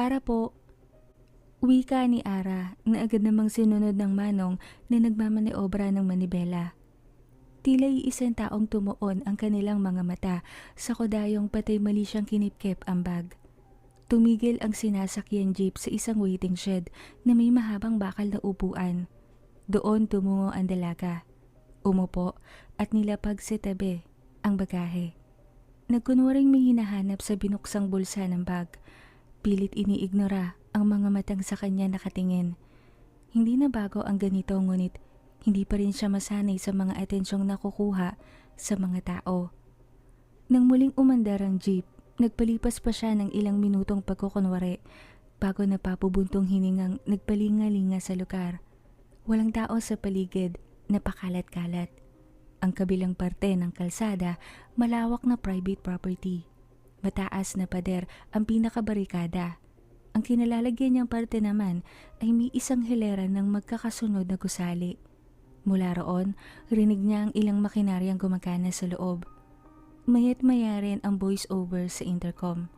Para po. Wika ni Ara na agad namang sinunod ng manong na nagmamaniobra ng manibela. Tila iisang taong tumuon ang kanilang mga mata sa kodayong patay mali siyang kinipkep ang bag. Tumigil ang sinasakyan jeep sa isang waiting shed na may mahabang bakal na upuan. Doon tumungo ang dalaga. Umupo at nilapag sa tabi ang bagahe. Nagkunwaring may hinahanap sa binuksang bulsa ng bag. Pilit iniignora ang mga matang sa kanya nakatingin. Hindi na bago ang ganito ngunit hindi pa rin siya masanay sa mga atensyong nakukuha sa mga tao. Nang muling umandar ang jeep, nagpalipas pa siya ng ilang minutong pagkukunwari bago napapubuntong hiningang nagpalingalinga sa lugar. Walang tao sa paligid, napakalat-kalat. Ang kabilang parte ng kalsada, malawak na private property. Mataas na pader ang pinakabarikada. Ang kinalalagyan niyang parte naman ay may isang hilera ng magkakasunod na gusali. Mula roon, rinig niya ang ilang makinaryang gumagana sa loob. Mayat maya rin ang voice over sa intercom.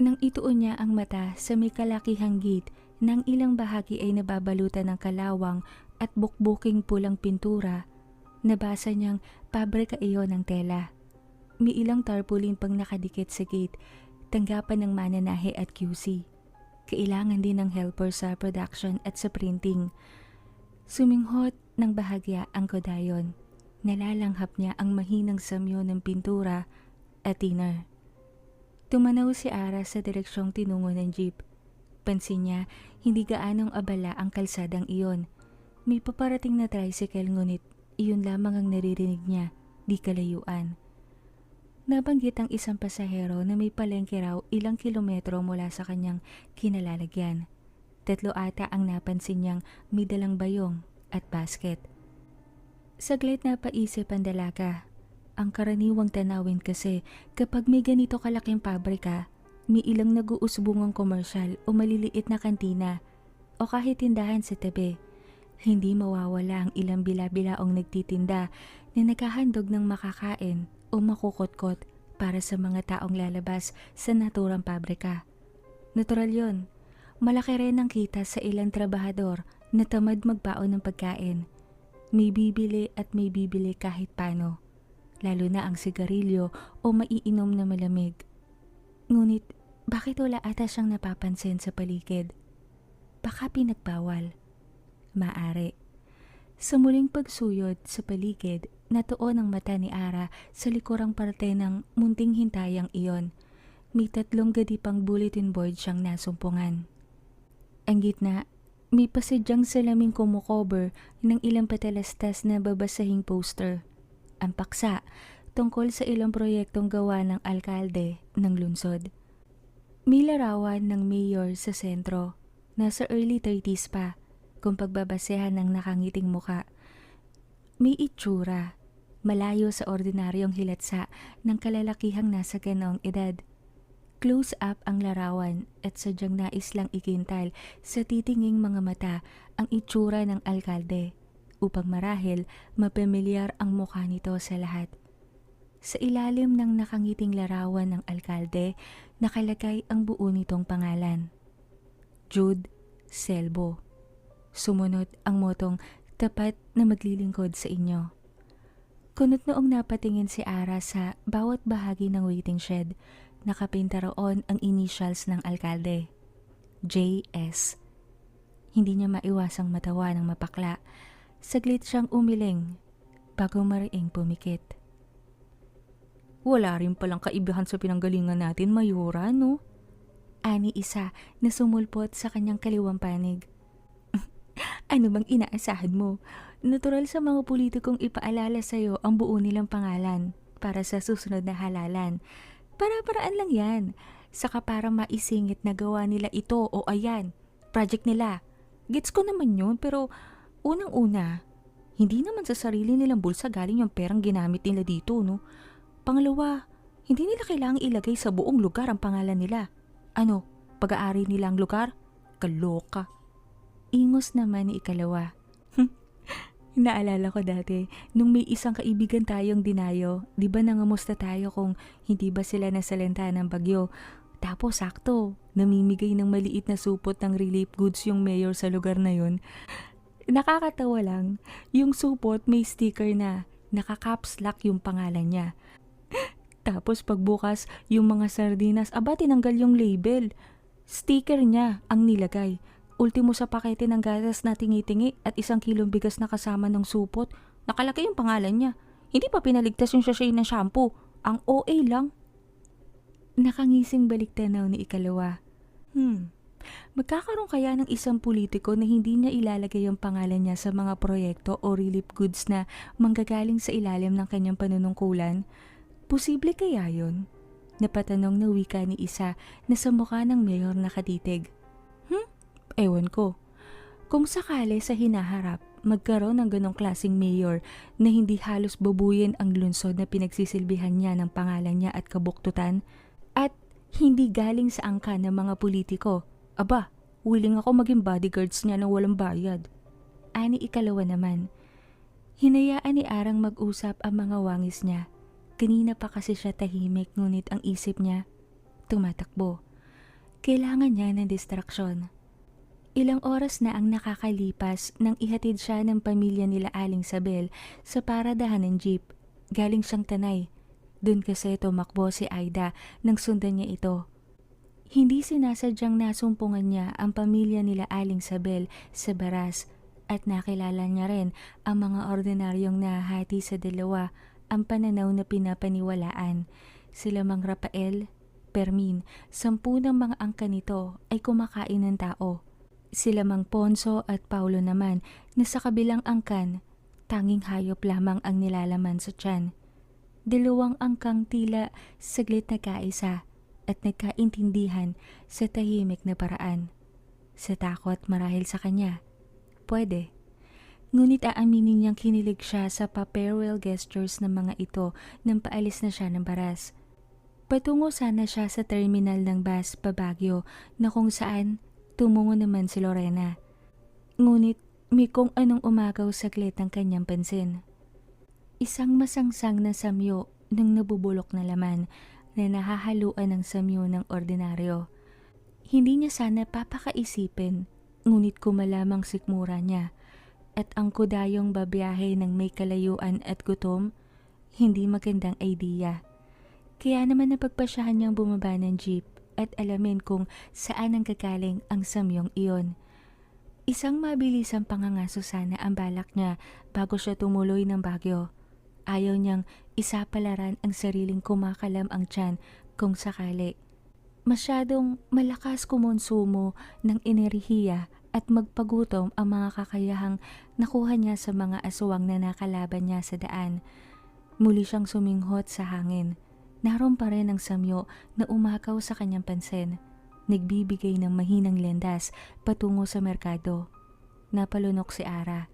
Nang ituon niya ang mata sa may kalakihang gate ng ilang bahagi ay nababalutan ng kalawang at bukbuking pulang pintura, nabasa niyang pabrika iyon ng tela. May ilang tarpaulin pang nakadikit sa gate, tanggapan ng mananahe at QC. Kailangan din ng helper sa production at sa printing. Suminghot ng bahagya ang kodayon. Nalalanghap niya ang mahinang samyo ng pintura at thinner. Tumanaw si Ara sa direksyong tinungo ng jeep. Pansin niya, hindi gaanong abala ang kalsadang iyon. May paparating na tricycle ngunit iyon lamang ang naririnig niya, di kalayuan. Nabanggit ang isang pasahero na may palengke raw ilang kilometro mula sa kanyang kinalalagyan. Tatlo ata ang napansin niyang may dalang bayong at basket. Saglit na paisip ang dalaga. Ang karaniwang tanawin kasi kapag may ganito kalaking pabrika, may ilang nag-uusbungang komersyal o maliliit na kantina o kahit tindahan sa tabi. Hindi mawawala ang ilang bila-bilaong nagtitinda na naghahandog ng makakain o makukotkot para sa mga taong lalabas sa naturang pabrika. Natural yon. Malaki rin ang kita sa ilang trabahador na tamad magbaon ng pagkain. May bibili at may bibili kahit paano. Lalo na ang sigarilyo o maiinom na malamig. Ngunit bakit wala ata siyang napapansin sa paligid? Baka pinagbawal. Maari. Sa muling pagsuyod sa paligid, natuon ang mata ni Ara sa likurang parte ng munting hintayang iyon. May tatlong gadipang bulletin board siyang nasumpungan. Ang gitna, may pasidyang salaming kumukover ng ilang patalastas na babasahing poster. Ang paksa, tungkol sa ilang proyektong gawa ng alkalde ng lungsod. May larawan ng mayor sa sentro, nasa early 30s pa, kung pagbabasehan ng nakangiting muka. May itsura, malayo sa ordinaryong hilatsa ng kalalakihang nasa ganong edad. Close up ang larawan at sadyang nais lang ikintal sa titinging mga mata ang itsura ng alkalde upang marahil mapamilyar ang mukha nito sa lahat. Sa ilalim ng nakangiting larawan ng alkalde, nakalagay ang buo nitong pangalan. Jude Selbo. Sumunod ang motong tapat na maglilingkod sa inyo. Kunot noong napatingin si Ara sa bawat bahagi ng waiting shed, nakapinta roon ang initials ng alkalde. JS. Hindi niya maiwasang matawa ng mapakla. Saglit siyang umiling bago mariing pumikit. Wala rin palang kaibahan sa pinanggalingan natin, Mayura, no? Ani isa na sumulpot sa kanyang kaliwang panig. ano bang inaasahan mo? Natural sa mga politikong ipaalala sa'yo ang buo nilang pangalan para sa susunod na halalan. Para-paraan lang yan. Saka para maisingit na gawa nila ito o ayan, project nila. Gets ko naman yun pero unang-una, hindi naman sa sarili nilang bulsa galing yung perang ginamit nila dito, no? Pangalawa, hindi nila kailangang ilagay sa buong lugar ang pangalan nila. Ano, pag-aari nila ang lugar? Kaloka. Ingos naman ni ikalawa. Naalala ko dati, nung may isang kaibigan tayong dinayo, di ba nangamusta tayo kung hindi ba sila nasalenta ng bagyo? Tapos sakto, namimigay ng maliit na supot ng relief goods yung mayor sa lugar na yon. Nakakatawa lang, yung supot may sticker na, naka-caps lock yung pangalan niya. Tapos pagbukas, yung mga sardinas, aba tinanggal yung label. Sticker niya ang nilagay. Ultimo sa pakete ng gatas na tingi-tingi at isang kilong bigas na kasama ng supot, nakalagay yung pangalan niya. Hindi pa pinaligtas yung sachet ng shampoo. Ang OA lang. Nakangising balik tanaw ni ikalawa. Hmm, magkakaroon kaya ng isang politiko na hindi niya ilalagay ang pangalan niya sa mga proyekto o relief goods na manggagaling sa ilalim ng kanyang panunungkulan? Posible kaya yun? Napatanong na wika ni isa na sa mukha ng mayor nakatitig. Ewan ko. Kung sakali sa hinaharap, magkaroon ng ganong klasing mayor na hindi halos bubuyin ang lunsod na pinagsisilbihan niya ng pangalan niya at kabuktutan at hindi galing sa angka ng mga politiko. Aba, willing ako maging bodyguards niya ng walang bayad. Ani ikalawa naman. Hinayaan ni Arang mag-usap ang mga wangis niya. Kanina pa kasi siya tahimik ngunit ang isip niya tumatakbo. Kailangan niya ng distraksyon. Ilang oras na ang nakakalipas nang ihatid siya ng pamilya nila Aling Sabel sa paradahan ng jeep. Galing siyang tanay. Doon kasi tumakbo si Aida nang sundan niya ito. Hindi sinasadyang nasumpungan niya ang pamilya nila Aling Sabel sa baras at nakilala niya rin ang mga ordinaryong nahati sa dalawa ang pananaw na pinapaniwalaan. Sila Mang Rafael, Permin, sampu ng mga angka nito ay kumakain ng tao. Sila Mang Ponso at Paulo naman na sa kabilang angkan, tanging hayop lamang ang nilalaman sa tiyan. Dalawang angkang tila saglit na kaisa at nagkaintindihan sa tahimik na paraan. Sa takot marahil sa kanya. Pwede. Ngunit aaminin niyang kinilig siya sa pa-farewell gestures ng mga ito nang paalis na siya ng baras. Patungo sana siya sa terminal ng bus pa Baguio na kung saan tumungo naman si Lorena. Ngunit may kung anong umagaw saglit ang kanyang pansin. Isang masangsang na samyo ng nabubulok na laman na nahahaluan ng samyo ng ordinaryo. Hindi niya sana papakaisipin, ngunit kumalamang sikmura niya at ang kudayong babiyahe ng may kalayuan at gutom, hindi magandang idea. Kaya naman napagpasyahan niyang bumaba ng jeep at alamin kung saan ang gagaling ang samyong iyon. Isang mabilisang pangangaso sana ang balak niya bago siya tumuloy ng bagyo. Ayaw niyang isapalaran ang sariling kumakalam ang tiyan kung sakali. Masyadong malakas kumonsumo ng enerhiya at magpagutom ang mga kakayahang nakuha niya sa mga aswang na nakalaban niya sa daan. Muli siyang suminghot sa hangin. Naroon pa rin ang samyo na umakaw sa kanyang pansin. Nagbibigay ng mahinang lendas patungo sa merkado. Napalunok si Ara.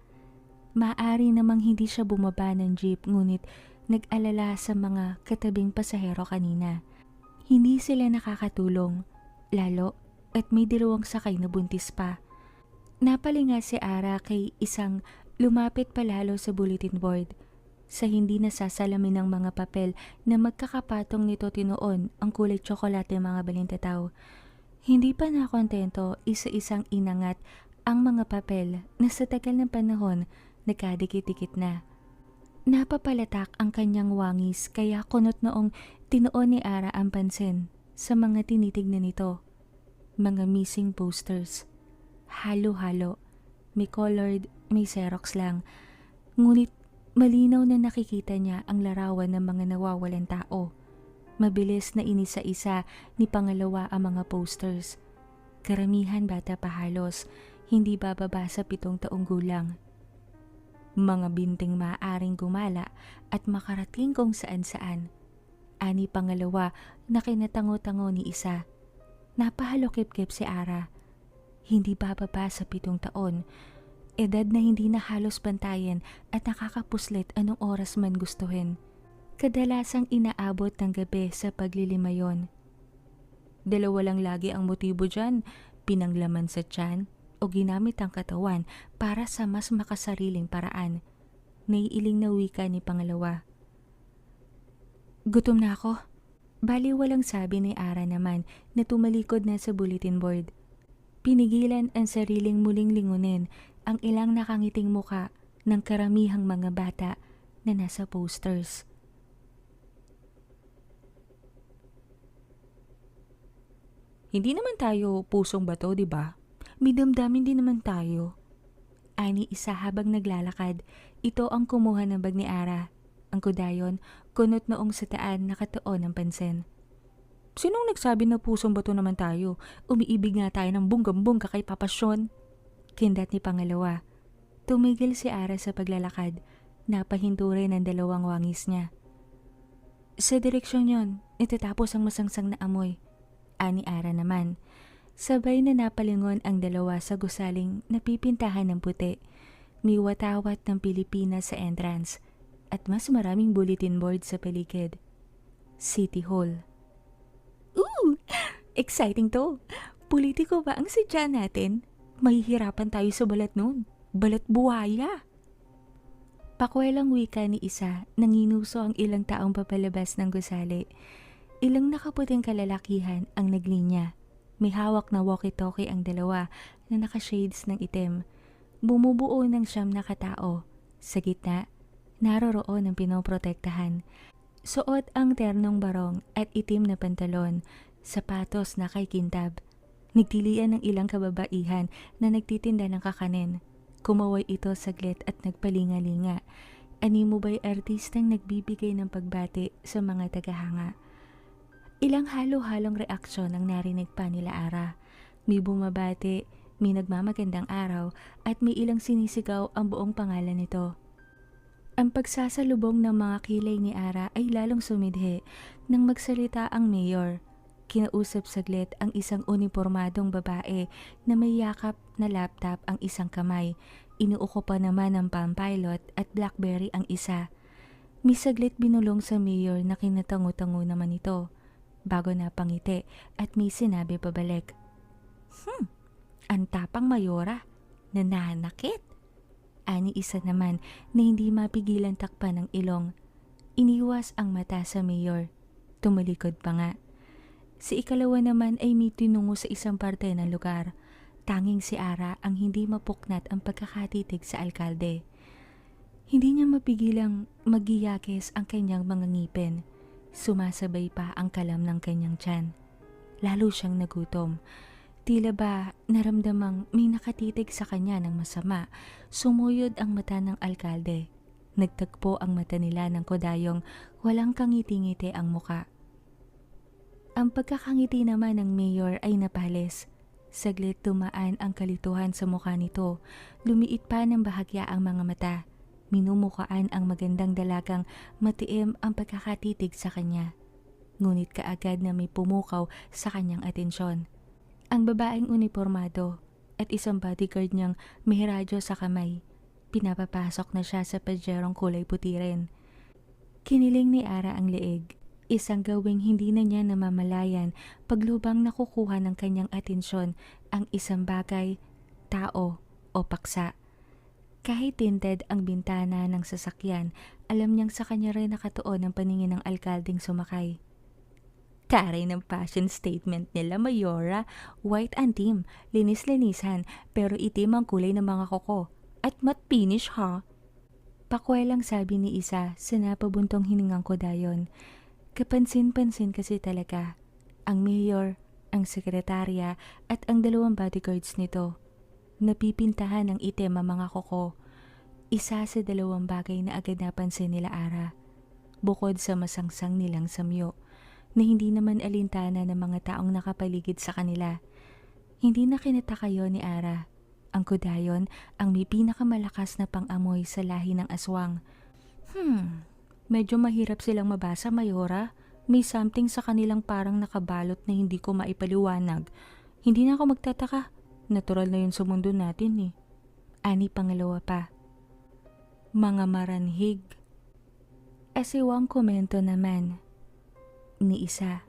Maari namang hindi siya bumaba ng jeep ngunit nag-alala sa mga katabing pasahero kanina. Hindi sila nakakatulong, lalo at may dalawang sakay na buntis pa. Napalinga si Ara kay isang lumapit palalo sa bulletin board. Sa hindi nasasalamin ng mga papel na magkakapatong nito tinuon ang kulay tsokolate mga balintataw. Hindi pa nakontento isa-isang inangat ang mga papel na sa tagal ng panahon nagkadikit-dikit na. Napapalatak ang kanyang wangis kaya kunot noong tinuon ni Ara ang pansin sa mga tinitignan nito. Mga missing posters. Halo-halo. May colored, may xerox lang. Ngunit malinaw na nakikita niya ang larawan ng mga nawawalan tao. Mabilis na inisa-isa ni pangalawa ang mga posters. Karamihan bata pa halos, hindi bababa sa pitong taong gulang. Mga binting maaaring gumala at makarating kung saan-saan. Ani pangalawa na kinatango-tango ni isa. Napahalokip-kip si Ara. Hindi bababa sa pitong taon. Edad na hindi na halos bantayan at nakakapuslit anong oras man gustuhin. Kadalasang inaabot ng gabi sa paglilimayon. Dalawa lang lagi ang motibo dyan, pinanglaman sa tiyan o ginamit ang katawan para sa mas makasariling paraan. Naiiling na wika ni pangalawa. Gutom na ako. Bali walang sabi ni Ara naman na tumalikod na sa bulletin board. Pinigilan ang sariling muling lingunin ang ilang nakangiting muka ng karamihang mga bata na nasa posters. Hindi naman tayo pusong bato, di ba? May damdamin din naman tayo. Ani isa habang naglalakad, ito ang kumuha ng bag ni Ara. Ang kudayon, kunot noong sa taan nakatuon ng pansin. Sinong nagsabi na pusong bato naman tayo? Umiibig nga tayo ng bunggam-bungga kay Papa Sean. Kindat ni pangalawa. Tumigil si Ara sa paglalakad. Napahinto rin ang dalawang wangis niya. Sa direksyon yon, itatapos ang masangsang na amoy. Ani Ara naman. Sabay na napalingon ang dalawa sa gusaling napipintahan ng puti. May watawat ng Pilipinas sa entrance at mas maraming bulletin board sa paligid. City Hall. Ooh! Exciting to! Politiko ba ang sadya natin? Mahihirapan tayo sa balat nun. Balat buhaya! Pakwelang wika ni isa, nanginuso ang ilang taong papalabas ng gusali. Ilang nakaputing kalalakihan ang naglinya. May hawak na walkie-talkie ang dalawa na nakashades ng itim. Bumubuo ng siyam na katao. Sa gitna, naroroon ang pinoprotektahan. Suot ang ternong barong at itim na pantalon, sapatos na kay kintab. Nagtilian ng ilang kababaihan na nagtitinda ng kakanin. Kumaway ito saglit at nagpalingalinga. Animo ba'y artistang nagbibigay ng pagbati sa mga tagahanga? Ilang halo-halong reaksyon ang narinig pa nila Ara. May bumabati, may nagmamagandang araw, at may ilang sinisigaw ang buong pangalan nito. Ang pagsasalubong ng mga kilay ni Ara ay lalong sumidhi nang magsalita ang mayor. Kinausap saglit ang isang uniformadong babae na may yakap na laptop ang isang kamay. Inuuko pa naman ng pampilot at Blackberry ang isa. May saglit binulong sa mayor na kinatango-tango naman ito bago napangiti at may sinabi pabalik. Hmm, ang tapang mayora, nananakit. Ani isa naman na hindi mapigilan takpan ng ilong. Iniwas ang mata sa mayor. Tumalikod pa nga. Si ikalawa naman ay may tinungo sa isang parte ng lugar. Tanging si Ara ang hindi mapuknat ang pagkakatitig sa alkalde. Hindi niya mapigilang magiyakis ang kanyang mga ngipin. Sumasabay pa ang kalam ng kanyang tiyan. Lalo siyang nagutom. Tila ba naramdamang may nakatitig sa kanya ng masama, sumuyod ang mata ng alkalde. Nagtagpo ang mata nila ng kodayong walang kangiti-ngiti ang muka. Ang pagkakangiti naman ng mayor ay napalis. Saglit tumaan ang kalituhan sa mukha nito. Lumiit pa ng bahagya ang mga mata. Minumukaan ang magandang dalagang matiim ang pagkakatitig sa kanya. Ngunit kaagad na may pumukaw sa kanyang atensyon. Ang babaeng uniformado at isang bodyguard niyang may radyo sa kamay. Pinapapasok na siya sa pajerong kulay puti rin. Kiniling ni Ara ang leeg. Isang gawing hindi na niya namamalayan paglubang nakukuha ng kanyang atensyon ang isang bagay, tao o paksa. Kahit tinted ang bintana ng sasakyan, alam niyang sa kanya rin nakatuon ang paningin ng alkaldeng sumakay. Taray ng fashion statement nila, Mayora. White and team, linis-linisan, pero itim ang kulay ng mga koko. At matte finish ha? Pakwelang sabi ni isa sa napabuntong hiningang ko dayon. Kapansin-pansin kasi talaga. Ang mayor, ang sekretarya at ang dalawang bodyguards nito. Napipintahan ng itim ang mga koko. Isa sa dalawang bagay na agad napansin nila Ara. Bukod sa masangsang nilang samyo na hindi naman alintana ng mga taong nakapaligid sa kanila. Hindi na kinataka yun ni Ara. Ang kudayon ang may pinakamalakas na pangamoy sa lahi ng aswang. Hmm, medyo mahirap silang mabasa, Mayora. May something sa kanilang parang nakabalot na hindi ko maipaliwanag. Hindi na ako magtataka. Natural na yun sa mundo natin eh. Ani pangalawa pa. Mga maranhig. Asiwang komento naman ni isa.